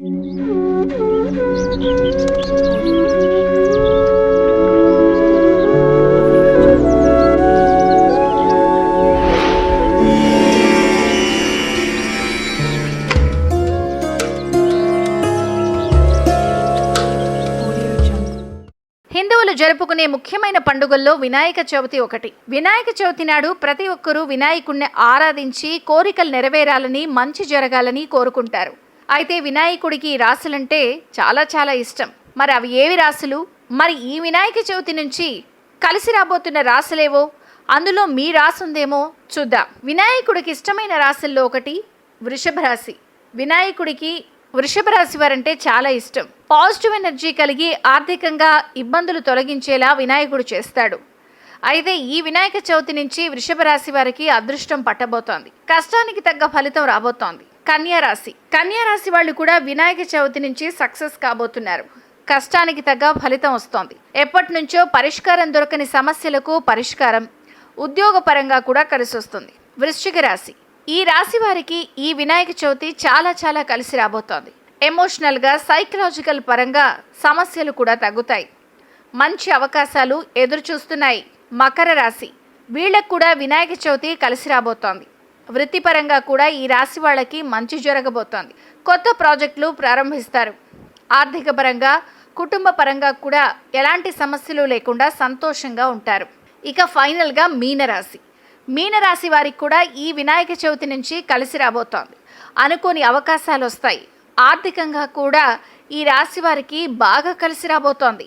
హిందువులు జరుపుకునే ముఖ్యమైన పండుగల్లో వినాయక చవితి ఒకటి. వినాయక చవితి నాడు ప్రతి ఒక్కరూ వినాయకుణ్ణి ఆరాధించి కోరికలు నెరవేరాలని మంచి జరగాలని కోరుకుంటారు. అయితే వినాయకుడికి రాసులంటే చాలా చాలా ఇష్టం. మరి అవి ఏవి రాసులు మరి ఈ వినాయక చవితి నుంచి కలిసి రాబోతున్న రాసులేవో అందులో మీ రాసుందేమో చూద్దాం. వినాయకుడికి ఇష్టమైన రాసుల్లో ఒకటి వృషభ రాశి. వినాయకుడికి వృషభ రాశి వారంటే చాలా ఇష్టం. పాజిటివ్ ఎనర్జీ కలిగి ఆర్థికంగా ఇబ్బందులు తొలగించేలా వినాయకుడు చేస్తాడు. అయితే ఈ వినాయక చవితి నుంచి వృషభ రాశి వారికి అదృష్టం పట్టబోతోంది. కష్టానికి తగ్గ ఫలితం రాబోతోంది. కన్యా రాశి కన్యా రాశి వాళ్ళు కూడా వినాయక చవితి నుంచి సక్సెస్ కాబోతున్నారు. కష్టానికి తగ్గ ఫలితం వస్తోంది. ఎప్పటి నుంచో పరిష్కారం దొరకని సమస్యలకు పరిష్కారం ఉద్యోగపరంగా కూడా కలిసి వస్తుంది వృశ్చిక రాశి. ఈ రాశి వారికి ఈ వినాయక చవితి చాలా చాలా కలిసి రాబోతోంది. ఎమోషనల్గా సైకలాజికల్ పరంగా సమస్యలు కూడా తగ్గుతాయి. మంచి అవకాశాలు ఎదురు చూస్తున్నాయి మకర రాశి. వీళ్ళకు కూడా వినాయక చవితి కలిసి రాబోతోంది. వృత్తిపరంగా కూడా ఈ రాశి వాళ్ళకి మంచి జరగబోతోంది. కొత్త ప్రాజెక్టులు ప్రారంభిస్తారు. ఆర్థిక పరంగా కుటుంబ పరంగా కూడా ఎలాంటి సమస్యలు లేకుండా సంతోషంగా ఉంటారు. ఇక ఫైనల్గా మీనరాశి. మీనరాశి వారికి కూడా ఈ వినాయక చవితి నుంచి కలిసి రాబోతోంది. అనుకోని అవకాశాలు వస్తాయి ఆర్థికంగా కూడా ఈ రాశి వారికి బాగా కలిసి రాబోతోంది.